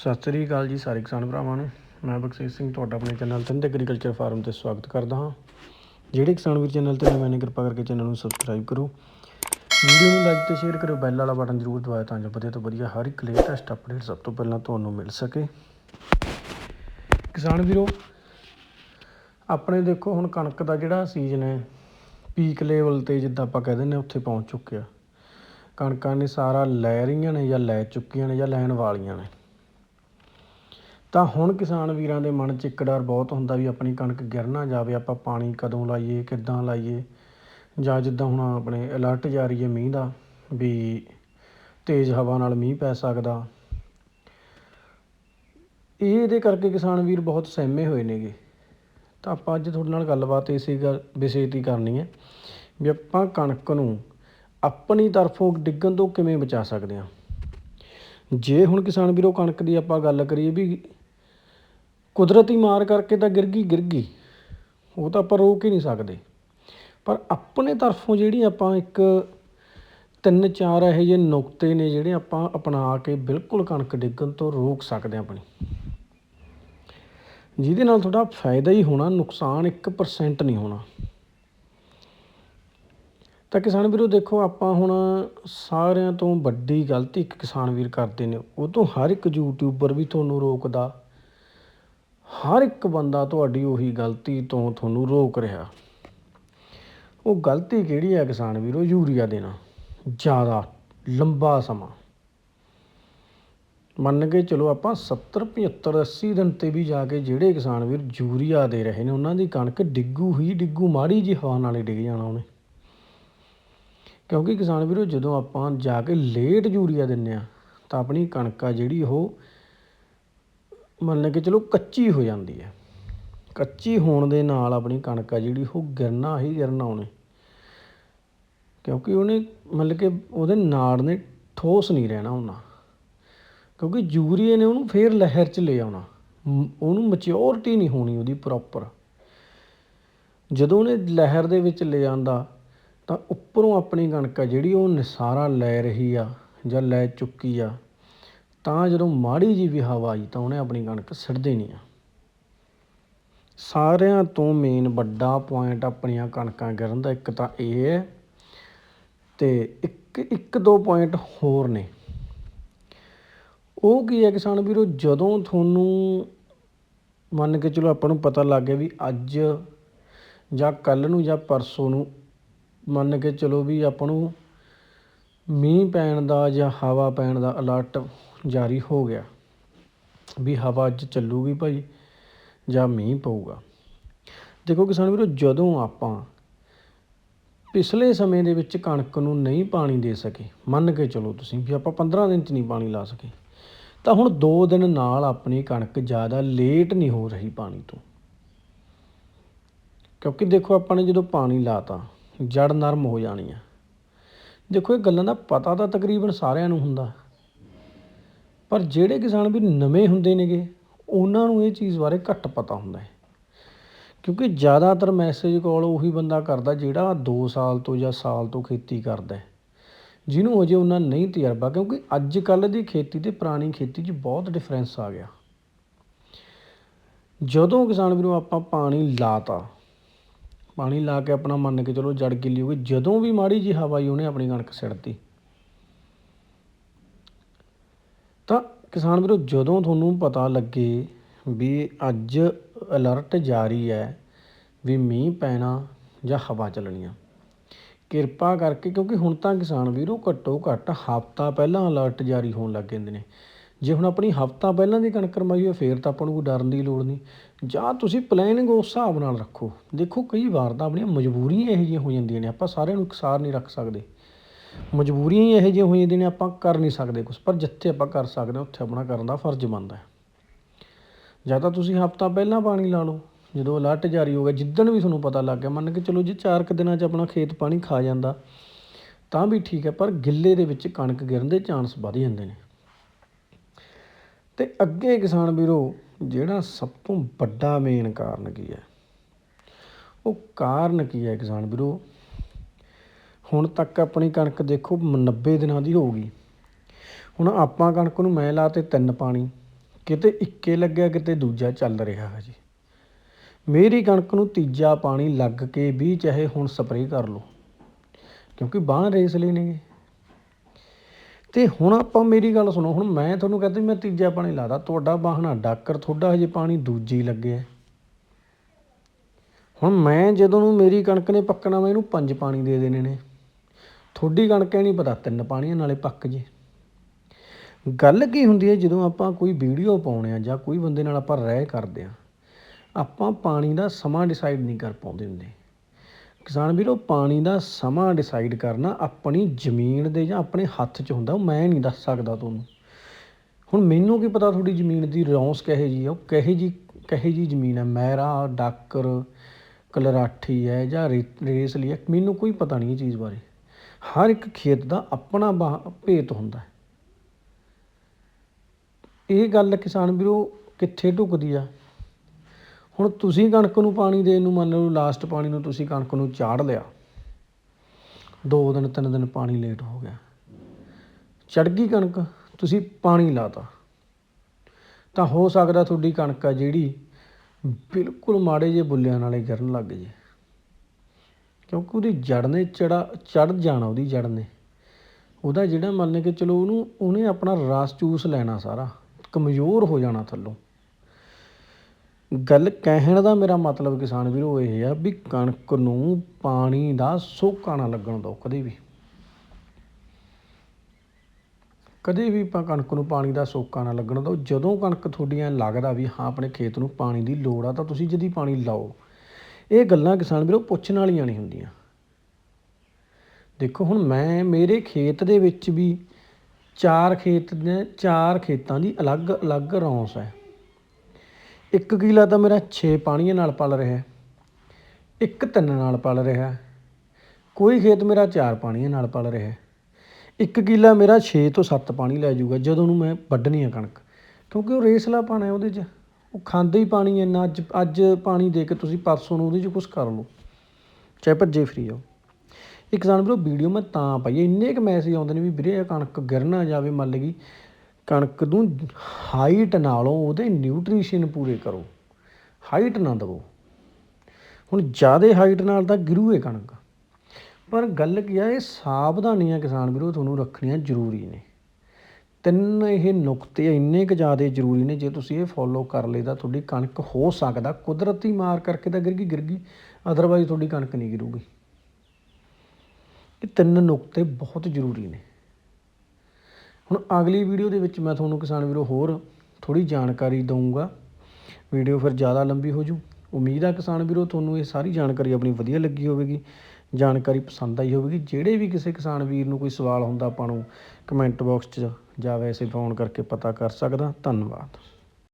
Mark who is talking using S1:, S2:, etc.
S1: ਸਤਿ ਸ੍ਰੀ ਅਕਾਲ ਜੀ ਸਾਰੇ ਕਿਸਾਨ ਭਰਾਵਾਂ ਨੂੰ। ਮੈਂ ਬਖਸ਼ੀਸ਼ ਸਿੰਘ ਤੁਹਾਡਾ ਆਪਣੇ ਚੈਨਲ ਤਿੰਦ ਐਗਰੀਕਲਚਰ ਫਾਰਮ ਤੇ ਸਵਾਗਤ ਕਰਦਾ ਹਾਂ। ਜਿਹੜੇ ਕਿਸਾਨ ਵੀਰ ਚੈਨਲ ਤੇ ਨਵੇਂ ਨੇ, ਕਿਰਪਾ ਕਰਕੇ ਚੈਨਲ ਨੂੰ ਸਬਸਕ੍ਰਾਈਬ ਕਰੋ। ਵੀਡੀਓ ਨੂੰ ਲਾਈਕ ਤੇ ਸ਼ੇਅਰ ਕਰੋ ਬੈਲ ਵਾਲਾ ਬਟਨ ਜ਼ਰੂਰ ਦਬਾਓ ਤਾਂ ਜੋ ਵਧੀਆ ਤੋਂ ਵਧੀਆ ਹਰ ਇੱਕ ਲੇਟੈਸਟ ਅਪਡੇਟ ਸਭ ਤੋਂ ਪਹਿਲਾਂ ਤੁਹਾਨੂੰ ਮਿਲ ਸਕੇ। ਕਿਸਾਨ ਵੀਰੋ, ਆਪਣੇ ਦੇਖੋ ਹੁਣ ਕਣਕ ਦਾ ਜਿਹੜਾ ਸੀਜ਼ਨ ਹੈ ਪੀਕ ਲੈਵਲ ਤੇ ਜਿੱਦਾਂ ਆਪਾਂ ਕਹਿ ਦਿੰਦੇ ਹਾਂ ਉੱਥੇ ਪਹੁੰਚ ਚੁੱਕਿਆ। ਕਣਕਾਂ ਨੇ ਸਾਰਾ ਲੈ ਰਹੀਆਂ ਨੇ ਜਾਂ ਲੈ ਚੁੱਕੀਆਂ ਨੇ ਜਾਂ ਲੈਣ ਵਾਲੀਆਂ ਨੇ। ਤਾਂ ਹੁਣ ਕਿਸਾਨ ਵੀਰਾਂ ਦੇ ਮਨ 'ਚ ਇੱਕ ਡਰ ਬਹੁਤ ਹੁੰਦਾ ਵੀ ਆਪਣੀ ਕਣਕ ਗਿਰ ਨਾ ਜਾਵੇ, ਆਪਾਂ ਪਾਣੀ ਕਦੋਂ ਲਾਈਏ, ਕਿੱਦਾਂ ਲਾਈਏ? ਜਾਂ ਜਿੱਦਾਂ ਹੁਣ ਆਪਣੇ ਅਲਰਟ ਜਾਰੀ ਹੈ ਮੀਂਹ ਦਾ ਵੀ ਤੇਜ਼ ਹਵਾ ਨਾਲ ਮੀਂਹ ਪੈ ਸਕਦਾ। ਇਹ ਇਹਦੇ ਕਰਕੇ ਕਿਸਾਨ ਵੀਰ ਬਹੁਤ ਸਹਿਮੇ ਹੋਏ ਨੇਗੇ। ਤਾਂ ਆਪਾਂ ਅੱਜ ਤੁਹਾਡੇ ਨਾਲ ਗੱਲਬਾਤ ਇਸੇ ਗੱਲ, ਵਿਸ਼ੇ ਤੇ ਕਰਨੀ ਹੈ ਵੀ ਆਪਾਂ ਕਣਕ ਨੂੰ ਆਪਣੀ ਤਰਫੋਂ ਡਿੱਗਣ ਤੋਂ ਕਿਵੇਂ ਬਚਾ ਸਕਦੇ ਹਾਂ? ਜੇ ਹੁਣ ਕਿਸਾਨ ਵੀਰੋ ਕਣਕ ਦੀ ਆਪਾਂ ਗੱਲ ਕਰੀਏ ਵੀ ਕੁਦਰਤੀ ਮਾਰ ਕਰਕੇ ਤਾਂ ਗਿਰ ਗਈ ਗਿਰ ਗਈ। ਉਹ ਤਾਂ ਆਪਾਂ ਰੋਕ ਹੀ ਨਹੀਂ ਸਕਦੇ। ਪਰ ਆਪਣੇ ਤਰਫੋਂ ਜਿਹੜੀ ਆਪਾਂ ਇੱਕ ਤਿੰਨ ਚਾਰ ਇਹੋ ਜਿਹੇ ਨੁਕਤੇ ਨੇ ਜਿਹੜੇ ਆਪਾਂ ਅਪਣਾ ਕੇ ਬਿਲਕੁਲ ਕਣਕ ਡਿੱਗਣ ਤੋਂ ਰੋਕ ਸਕਦੇ ਹਾਂ ਆਪਣੀ। ਜਿਹਦੇ ਨਾਲ ਤੁਹਾਡਾ ਫਾਇਦਾ ਹੀ ਹੋਣਾ, ਨੁਕਸਾਨ 1% ਨਹੀਂ ਹੋਣਾ। ਤਾਂ ਕਿਸਾਨ ਵੀਰੋ ਦੇਖੋ, ਆਪਾਂ ਹੁਣ ਸਾਰਿਆਂ ਤੋਂ ਵੱਡੀ ਗਲਤੀ ਇੱਕ ਕਿਸਾਨ ਵੀਰ ਕਰਦੇ ਨੇ। ਉਹ ਤੋਂ ਹਰ ਇੱਕ ਯੂਟਿਊਬਰ ਵੀ ਤੁਹਾਨੂੰ ਰੋਕਦਾ। ਹਰ ਇੱਕ ਬੰਦਾ ਤੁਹਾਡੀ ਉਹੀ ਗਲਤੀ ਤੋਂ ਤੁਹਾਨੂੰ ਰੋਕ ਰਿਹਾ। ਉਹ ਗਲਤੀ ਕਿਹੜੀ ਹੈ ਕਿਸਾਨ ਵੀਰੋ? ਯੂਰੀਆ ਦੇਣਾ। ਜ਼ਿਆਦਾ, ਲੰਬਾ ਸਮਾਂ। ਮੰਨ ਕੇ ਚਲੋ ਆਪਾਂ 70 75 80 ਦਿਨ ਤੇ ਵੀ ਜਾ ਕੇ ਜਿਹੜੇ ਕਿਸਾਨ ਵੀਰ ਯੂਰੀਆ ਦੇ ਰਹੇ ਨੇ, ਉਹਨਾਂ ਦੀ ਕਣਕ ਡਿੱਗੂ ਹੀ ਡਿੱਗੂ, ਮਾੜੀ ਜਿਹੀ ਹਵਾ ਨਾਲ ਹੀ ਡਿੱਗ ਜਾਣਾ ਉਹਨੇ। ਕਿਉਂਕਿ ਕਿਸਾਨ ਵੀਰੋ ਜਦੋਂ ਆਪਾਂ ਜਾ ਕੇ ਲੇਟ ਯੂਰੀਆ ਦਿੰਨੇ ਆ ਤਾਂ ਆਪਣੀ ਕਣਕ ਆ ਜਿਹੜੀ ਉਹ ਮੰਨ ਕੇ ਚਲੋ ਕੱਚੀ ਹੋ ਜਾਂਦੀ ਹੈ। ਕੱਚੀ ਹੋਣ ਦੇ ਨਾਲ ਆਪਣੀ ਕਣਕ ਆ ਜਿਹੜੀ, ਉਹ ਗਿਰਨਾ ਹੀ ਗਿਰਨਾ ਉਹਨੇ। ਕਿਉਂਕਿ ਉਹਨੇ ਮਤਲਬ ਕਿ ਉਹਦੇ ਨਾੜ ਨੇ ਠੋਸ ਨਹੀਂ ਰਹਿਣਾ ਉਹਨਾਂ। ਕਿਉਂਕਿ ਯੂਰੀਏ ਨੇ ਉਹਨੂੰ ਫੇਰ ਲਹਿਰ 'ਚ ਲੈ ਆਉਣਾ। ਮ- ਉਹਨੂੰ ਮੈਚਿਓਰਿਟੀ ਨਹੀਂ ਹੋਣੀ ਉਹਦੀ ਪ੍ਰੋਪਰ ਜਦੋਂ ਉਹਨੇ ਲਹਿਰ ਦੇ ਵਿੱਚ ਲੈ ਆਂਦਾ, ਤਾਂ ਉੱਪਰੋਂ ਆਪਣੀ ਕਣਕ ਆ ਜਿਹੜੀ ਉਹ ਨਿਸਾਰਾ ਲੈ ਰਹੀ ਆ ਜਾਂ ਲੈ ਚੁੱਕੀ ਆ। ਤਾਂ ਜਦੋਂ ਮਾੜੀ ਜੀ ਵੀ ਹਵਾ ਆਈ ਤਾਂ ਉਹਨੇ ਆਪਣੀ ਕਣਕ ਸਿੱਟ ਦੇਣੀ ਆ। ਸਾਰਿਆਂ ਤੋਂ ਮੇਨ ਵੱਡਾ ਪੁਆਇੰਟ ਆਪਣੀਆਂ ਕਣਕਾਂ ਗਿਰਨ ਦਾ ਇੱਕ ਤਾਂ ਇਹ ਹੈ ਤੇ ਇੱਕ ਇੱਕ ਦੋ ਪੁਆਇੰਟ ਹੋਰ ਨੇ। ਉਹ ਕੀ ਹੈ ਕਿਸਾਨ ਵੀਰੋ? ਜਦੋਂ ਤੁਹਾਨੂੰ ਮੰਨ ਕੇ ਚਲੋ ਆਪਾਂ ਨੂੰ ਪਤਾ ਲੱਗ ਗਿਆ ਵੀ ਅੱਜ ਜਾਂ ਕੱਲ ਨੂੰ ਜਾਂ ਪਰਸੋਂ ਨੂੰ ਮੰਨ ਕੇ ਚਲੋ ਵੀ ਆਪਾਂ ਨੂੰ ਮੀਂਹ ਪੈਣ ਦਾ ਜਾਂ ਹਵਾ ਪੈਣ ਦਾ ਅਲਰਟ ਜਾਰੀ ਹੋ ਗਿਆ। ਵੀ ਹਵਾ ਅੱਜ ਚੱਲੂਗੀ ਭਾਈ ਜਾਂ ਮੀਂਹ ਪਊਗਾ। ਦੇਖੋ ਕਿਸਾਨ ਵੀਰੋ, ਜਦੋਂ ਆਪਾਂ ਪਿਛਲੇ ਸਮੇਂ ਦੇ ਵਿੱਚ ਕਣਕ ਨੂੰ ਨਹੀਂ ਪਾਣੀ ਦੇ ਸਕੇ, ਮੰਨ ਕੇ ਚਲੋ ਤੁਸੀਂ ਵੀ ਆਪਾਂ 15 ਦਿਨ ਚ ਨਹੀਂ ਪਾਣੀ ਲਾ ਸਕੇ, ਤਾਂ ਹੁਣ 2 ਦਿਨ ਨਾਲ ਆਪਣੀ ਕਣਕ ਜ਼ਿਆਦਾ ਲੇਟ ਨਹੀਂ ਹੋ ਰਹੀ ਪਾਣੀ ਤੋਂ। ਕਿਉਂਕਿ ਦੇਖੋ ਆਪਾਂ ਨੇ ਜਦੋਂ ਪਾਣੀ ਲਾਤਾ ਜੜ ਨਰਮ ਹੋ ਜਾਣੀ ਆ। ਦੇਖੋ ਇਹ ਗੱਲਾਂ ਦਾ ਪਤਾ ਤਾਂ ਤਕਰੀਬਨ ਸਾਰਿਆਂ ਨੂੰ ਹੁੰਦਾ। ਪਰ ਜਿਹੜੇ ਕਿਸਾਨ ਵੀ ਨਵੇਂ ਹੁੰਦੇ ਨੇਗੇ, ਉਹਨਾਂ ਨੂੰ ਇਹ ਚੀਜ਼ ਬਾਰੇ ਘੱਟ ਪਤਾ ਹੁੰਦਾ ਹੈ। ਕਿਉਂਕਿ ਜ਼ਿਆਦਾਤਰ ਮੈਸੇਜ ਕਾਲ ਉਹੀ ਬੰਦਾ ਕਰਦਾ ਜਿਹੜਾ 2 ਸਾਲ ਤੋਂ ਜਾਂ ਸਾਲ ਤੋਂ ਖੇਤੀ ਕਰਦਾ ਜਿਹਨੂੰ ਅਜੇ ਉਹਨਾਂ ਨਹੀਂ ਤਜਰਬਾ, ਕਿਉਂਕਿ ਅੱਜ ਕੱਲ ਦੀ ਖੇਤੀ ਤੇ ਪੁਰਾਣੀ ਖੇਤੀ 'ਚ ਬਹੁਤ ਡਿਫਰੈਂਸ ਆ ਗਿਆ। ਜਦੋਂ ਕਿਸਾਨ ਵੀਰੋ ਆਪਾਂ ਪਾਣੀ ਲਾਤਾ, ਪਾਣੀ ਲਾ ਕੇ ਆਪਣਾ ਮੰਨ ਕੇ ਚਲੋ ਜੜ ਗਿੱਲੀ ਹੋ ਗਈ, ਜਦੋਂ ਵੀ ਮਾੜੀ ਜੀ ਹਵਾ ਆਈ, ਉਹਨੇ ਆਪਣੀ ਕਣਕ ਸਿੜਤੀ ਤਾਂ ਕਿਸਾਨ ਵੀਰੋ, ਜਦੋਂ ਤੁਹਾਨੂੰ ਪਤਾ ਲੱਗੇ ਵੀ ਅੱਜ ਅਲਰਟ ਜਾਰੀ ਹੈ ਵੀ ਮੀਂਹ ਪੈਣਾ ਜਾਂ ਹਵਾ ਚੱਲਣੀ ਆ, ਕਿਰਪਾ ਕਰਕੇ ਕਿਉਂਕਿ ਹੁਣ ਤਾਂ ਕਿਸਾਨ ਵੀਰੋ ਘੱਟੋ ਘੱਟ ਹਫਤਾ ਪਹਿਲਾਂ ਅਲਰਟ ਜਾਰੀ ਹੋਣ ਲੱਗ ਜਾਂਦੇ ਨੇ। ਜੇ ਹੁਣ ਆਪਣੀ ਹਫਤਾ ਪਹਿਲਾਂ ਦੀ ਕਣਕ ਰਮਾਈ ਹੋਵੇ ਫੇਰ ਤਾਂ ਆਪਾਂ ਨੂੰ ਕੋਈ ਡਰਨ ਦੀ ਲੋੜ ਨਹੀਂ। ਜਾਂ ਤੁਸੀਂ ਪਲੈਨਿੰਗ ਉਸ ਹਿਸਾਬ ਨਾਲ ਰੱਖੋ। ਦੇਖੋ ਕਈ ਵਾਰ ਤਾਂ ਆਪਣੀਆਂ ਮਜਬੂਰੀਆਂ ਇਹੋ ਜਿਹੀਆਂ ਹੋ ਜਾਂਦੀਆਂ ਨੇ, ਆਪਾਂ ਸਾਰਿਆਂ ਨੂੰ ਇਕਸਾਰ ਨਹੀਂ ਰੱਖ ਸਕਦੇ। ਮਜਬੂਰੀਆਂ ਹੀ ਇਹੋ ਜਿਹੀਆਂ ਹੋਈਆਂ ਜਾਂਦੀਆਂ ਨੇ ਆਪਾਂ ਕਰ ਨਹੀਂ ਸਕਦੇ ਕੁਝ ਪਰ ਜਿੱਥੇ ਆਪਾਂ ਕਰ ਸਕਦੇ ਹਾਂ, ਉੱਥੇ ਆਪਣਾ ਕਰਨ ਦਾ ਫਰਜ਼ ਬਣਦਾ ਹੈ। ਜਾਂ ਤਾਂ ਤੁਸੀਂ ਹਫਤਾ ਪਹਿਲਾਂ ਪਾਣੀ ਲਾ ਲਓ, ਜਦੋਂ ਅਲਰਟ ਜਾਰੀ ਹੋ ਗਿਆ, ਜਿੱਦਣ ਵੀ ਤੁਹਾਨੂੰ ਪਤਾ ਲੱਗ ਗਿਆ, ਮੰਨ ਕੇ ਚਲੋ ਜੇ ਚਾਰ ਕੁ ਦਿਨਾਂ 'ਚ ਆਪਣਾ ਖੇਤ ਪਾਣੀ ਖਾ ਜਾਂਦਾ, ਤਾਂ ਵੀ ਠੀਕ ਹੈ, ਪਰ ਗਿੱਲੇ ਦੇ ਵਿੱਚ ਕਣਕ ਗਿਰਨ ਦੇ ਚਾਂਸ ਵੱਧ ਜਾਂਦੇ ਨੇ। ਤੇ ਅੱਗੇ ਕਿਸਾਨ ਵੀਰੋ, ਜਿਹੜਾ ਸਭ ਤੋਂ ਵੱਡਾ ਮੇਨ ਕਾਰਨ ਕੀ ਹੈ? ਉਹ ਕਾਰਨ ਕੀ ਹੈ ਕਿਸਾਨ ਵੀਰੋ? ਹੁਣ ਤੱਕ ਆਪਣੀ ਕਣਕ ਦੇਖੋ 90 ਦਿਨਾਂ ਦੀ ਹੋ ਗਈ। ਹੁਣ ਆਪਾਂ ਕਣਕ ਨੂੰ ਮੈਂ ਲਾ ਤੇ ਤਿੰਨ ਪਾਣੀ, ਕਿਤੇ ਇੱਕੇ ਲੱਗਿਆ, ਕਿਤੇ ਦੂਜਾ ਚੱਲ ਰਿਹਾ ਹੈ ਜੀ। ਮੇਰੀ ਕਣਕ ਨੂੰ ਤੀਜਾ ਪਾਣੀ ਲੱਗ ਕੇ ਵੀ ਚਾਹੇ ਹੁਣ ਸਪਰੇਅ ਕਰ ਲਓ, ਕਿਉਂਕਿ ਬਾਂਹ ਰੇਸ ਲਈ ਨੇਗੇ ਤੇ ਹੁਣ ਆਪਾਂ ਮੇਰੀ ਗੱਲ ਸੁਣੋ, ਹੁਣ ਮੈਂ ਤੁਹਾਨੂੰ ਕਹਿੰਦਾ ਮੈਂ ਤੀਜਾ ਪਾਣੀ ਲਾਦਾ, ਤੁਹਾਡਾ ਬਾਹਣਾ ਡਾਕਰ ਤੁਹਾਡਾ ਹਜੇ ਪਾਣੀ ਦੂਜੀ ਹੀ ਲੱਗਿਆ। ਹੁਣ ਮੈਂ ਜਦੋਂ ਨੂੰ ਮੇਰੀ ਕਣਕ ਨੇ ਪੱਕਣਾ, ਮੈਂ ਇਹਨੂੰ ਪੰਜ ਪਾਣੀ ਦੇ ਦੇਣੇ ਨੇ। ਤੁਹਾਡੀ ਕਣਕ ਹੈ ਨਹੀਂ ਪਤਾ, ਤਿੰਨ ਪਾਣੀਆਂ ਨਾਲੇ ਪੱਕ ਜੇ। ਗੱਲ ਕੀ ਹੁੰਦੀ ਹੈ, ਜਦੋਂ ਆਪਾਂ ਕੋਈ ਵੀਡੀਓ ਪਾਉਣੇ ਆ ਜਾਂ ਕੋਈ ਬੰਦੇ ਨਾਲ ਆਪਾਂ ਰਹਿ ਕਰਦੇ ਆ, ਆਪਾਂ ਪਾਣੀ ਦਾ ਸਮਾਂ ਡਿਸਾਈਡ ਨਹੀਂ ਕਰ ਪਾਉਂਦੇ ਹੁੰਦੇ। ਕਿਸਾਨ ਵੀਰੋ, ਪਾਣੀ ਦਾ ਸਮਾਂ ਡਿਸਾਈਡ ਕਰਨਾ ਆਪਣੀ ਜ਼ਮੀਨ ਦੇ ਜਾਂ ਆਪਣੇ ਹੱਥ 'ਚ ਹੁੰਦਾ, ਉਹ ਮੈਂ ਨਹੀਂ ਦੱਸ ਸਕਦਾ ਤੁਹਾਨੂੰ। ਹੁਣ ਮੈਨੂੰ ਕੀ ਪਤਾ ਤੁਹਾਡੀ ਜ਼ਮੀਨ ਦੀ ਰੌਂਸ ਕਹੇ ਜੀ ਆ, ਉਹ ਕਹੇ ਜੀ ਕਹੇ ਜੀ ਜ਼ਮੀਨ ਹੈ ਮਹਿਰਾ, ਡਾਕਰ, ਕਲਰਾਠੀ ਹੈ ਜਾਂ ਰੇ- ਰੇਸਲੀ ਹੈ ਮੈਨੂੰ ਕੋਈ ਪਤਾ ਨਹੀਂ ਇਹ ਚੀਜ਼ ਬਾਰੇ। ਹਰ ਇੱਕ ਖੇਤ ਦਾ ਆਪਣਾ ਬਾ- ਭੇਤ ਹੁੰਦਾ ਹੈ। ਇਹ ਗੱਲ ਕਿਸਾਨ ਵੀਰੋ ਕਿੱਥੇ ਢੁਕਦੀ ਆ? ਹੁਣ ਤੁਸੀਂ ਕਣਕ ਨੂੰ ਪਾਣੀ ਦੇਣ ਨੂੰ ਮੰਨ ਲਓ ਲਾਸਟ ਪਾਣੀ ਨੂੰ ਤੁਸੀਂ ਕਣਕ ਨੂੰ ਚਾੜ ਲਿਆ। ਦੋ ਦਿਨ, ਤਿੰਨ ਦਿਨ ਪਾਣੀ ਲੇਟ ਹੋ ਗਿਆ। ਚੜ ਗਈ ਕਣਕ, ਤੁਸੀਂ ਪਾਣੀ ਲਾਤਾ। ਤਾਂ ਹੋ ਸਕਦਾ ਤੁਹਾਡੀ ਕਣਕ ਆ ਜਿਹੜੀ ਬਿਲਕੁਲ ਮਾੜੇ ਜਿਹੇ ਬੁੱਲਿਆਂ ਨਾਲੇ ਗਿਰਨ ਲੱਗ ਜੇ। ਕਿਉਂਕਿ ਉਹਦੀ ਜੜ ਨੇ ਚੜਾ, ਚੜ੍ਹ ਜਾਣਾ ਉਹਦੀ ਜੜ ਨੇ। ਉਹਦਾ ਜਿਹੜਾ ਮੰਨ ਕੇ ਚਲੋ ਉਹਨੂੰ, ਉਹਨੇ ਆਪਣਾ ਰਸ ਚੂਸ ਲੈਣਾ ਸਾਰਾ, ਕਮਜ਼ੋਰ ਹੋ ਜਾਣਾ ਥੱਲੋਂ। ਗੱਲ ਕਹਿਣ ਦਾ ਮੇਰਾ ਮਤਲਬ ਕਿਸਾਨ ਵੀਰੋ ਇਹ ਆ ਵੀ ਕਣਕ ਨੂੰ ਪਾਣੀ ਦਾ ਸੋਕਾ ਨਾ ਲੱਗਣ ਦਿਓ ਕਦੇ ਵੀ। ਕਦੇ ਵੀ ਆਪਾਂ ਕਣਕ ਨੂੰ ਪਾਣੀ ਦਾ ਸੋਕਾ ਨਾ ਲੱਗਣ ਦਿਓ। ਜਦੋਂ ਕਣਕ ਤੁਹਾਡੀਆਂ ਲੱਗਦਾ ਵੀ ਹਾਂ ਆਪਣੇ ਖੇਤ ਨੂੰ ਪਾਣੀ ਦੀ ਲੋੜ ਆ ਤਾਂ ਤੁਸੀਂ ਜਦੀ ਪਾਣੀ ਲਾਓ। ਇਹ ਗੱਲਾਂ ਕਿਸਾਨ ਵੀਰੋ ਪੁੱਛਣ ਵਾਲੀਆਂ ਨਹੀਂ ਹੁੰਦੀਆਂ ਦੇਖੋ ਹੁਣ ਮੈਂ ਮੇਰੇ ਖੇਤ ਦੇ ਵਿੱਚ ਵੀ ਚਾਰ ਖੇਤ ਨੇ, ਚਾਰ ਖੇਤਾਂ ਦੀ ਅਲੱਗ-ਅਲੱਗ ਰੌਂਸ ਹੈ ਇੱਕ ਕਿਲਾ ਤਾਂ ਮੇਰਾ 6 ਪਾਣੀਆਂ ਨਾਲ ਪਲ ਰਿਹਾ ਹੈ। ਇੱਕ ਤਿੰਨ ਨਾਲ ਪਲ ਰਿਹਾ ਹੈ। ਕੋਈ ਖੇਤ ਮੇਰਾ ਚਾਰ ਪਾਣੀਆਂ ਨਾਲ ਪਲ ਰਿਹਾ ਹੈ। ਇੱਕ ਕਿਲਾ ਮੇਰਾ 6 ਤੋਂ 7 ਪਾਣੀ ਲੈ ਜਾਊਗਾ ਜਦੋਂ ਨੂੰ ਮੈਂ ਵੱਢਣੀ ਆ ਕਣਕ ਕਿਉਂਕਿ ਉਹ ਰੇਸਲਾ ਪਾਣਾ ਉਹਦੇ 'ਚ ਉਹ ਖਾਂਦੇ ਹੀ ਪਾਣੀ ਇੰਨਾ ਅੱਜ ਅੱਜ ਪਾਣੀ ਦੇ ਕੇ ਤੁਸੀਂ ਪਰਸੋਂ ਨੂੰ ਉਹਦੇ 'ਚ ਕੁਝ ਕਰ ਲਓ, ਚਾਹੇ ਭੱਜੇ ਫਰੀ ਜਾਓ ਇੱਕ ਕਿਸਾਨ ਵੀਰੋ, ਵੀਡੀਓ ਮੈਂ ਤਾਂ ਪਾਈ ਇੰਨੇ ਕੁ ਮੈਸੇਜ ਆਉਂਦੇ ਨੇ ਵੀ ਵੀਰੇ ਇਹ ਕਣਕ ਗਿਰ ਨਾ ਜਾਵੇ ਮੰਨ ਲਗੀ ਕਣਕ ਨੂੰ ਹਾਈਟ ਨਾਲੋਂ ਉਹਦੇ ਨਿਊਟ੍ਰੀਸ਼ਨ ਪੂਰੇ ਕਰੋ ਹਾਈਟ ਨਾ ਦਵੋ। ਹੁਣ ਜ਼ਿਆਦਾ ਹਾਈਟ ਨਾਲ ਤਾਂ ਗਿਰੂ ਹੈ ਕਣਕ। ਪਰ ਗੱਲ ਕੀ ਆ, ਇਹ ਸਾਵਧਾਨੀਆਂ ਕਿਸਾਨ ਵੀਰੋ ਤੁਹਾਨੂੰ ਰੱਖਣੀਆਂ ਜ਼ਰੂਰੀ ਨੇ। ਤਿੰਨ ਇਹ ਨੁਕਤੇ ਇੰਨੇ ਕੁ ਜ਼ਿਆਦਾ ਜ਼ਰੂਰੀ ਨੇ, ਜੇ ਤੁਸੀਂ ਇਹ ਫੋਲੋ ਕਰ ਲਏ ਤਾਂ ਤੁਹਾਡੀ ਕਣਕ ਹੋ ਸਕਦਾ। ਕੁਦਰਤੀ ਮਾਰ ਕਰਕੇ ਤਾਂ ਗਿਰ ਗਈ ਗਿਰ ਗਈ ਅਦਰਵਾਈਜ਼ ਤੁਹਾਡੀ ਕਣਕ ਨਹੀਂ ਗਿਰੂਗੀ। ਇਹ ਤਿੰਨ ਨੁਕਤੇ ਬਹੁਤ ਜ਼ਰੂਰੀ ਨੇ। ਹੁਣ ਅਗਲੀ ਵੀਡੀਓ ਦੇ ਵਿੱਚ ਮੈਂ ਤੁਹਾਨੂੰ ਕਿਸਾਨ ਵੀਰੋ ਹੋਰ ਥੋੜੀ ਜਾਣਕਾਰੀ ਦਊਂਗਾ। ਵੀਡੀਓ ਫਿਰ ਜ਼ਿਆਦਾ ਲੰਬੀ ਹੋ ਜੂ। ਉਮੀਦ ਆ ਕਿਸਾਨ ਵੀਰੋ ਤੁਹਾਨੂੰ ਇਹ ਸਾਰੀ ਜਾਣਕਾਰੀ ਆਪਣੀ ਵਧੀਆ ਲੱਗੀ ਹੋਵੇਗੀ, ਜਾਣਕਾਰੀ ਪਸੰਦ ਆਈ ਹੋਵੇਗੀ। ਜਿਹੜੇ ਵੀ ਕਿਸੇ ਕਿਸਾਨ ਵੀਰ ਨੂੰ ਕੋਈ ਸਵਾਲ ਹੁੰਦਾ ਆਪਾਂ ਨੂੰ ਕਮੈਂਟ ਬਾਕਸ 'ਚ ਜਾਂ ਵੈਸੇ ਫੋਨ ਕਰਕੇ ਪਤਾ ਕਰ ਸਕਦਾ। ਧੰਨਵਾਦ।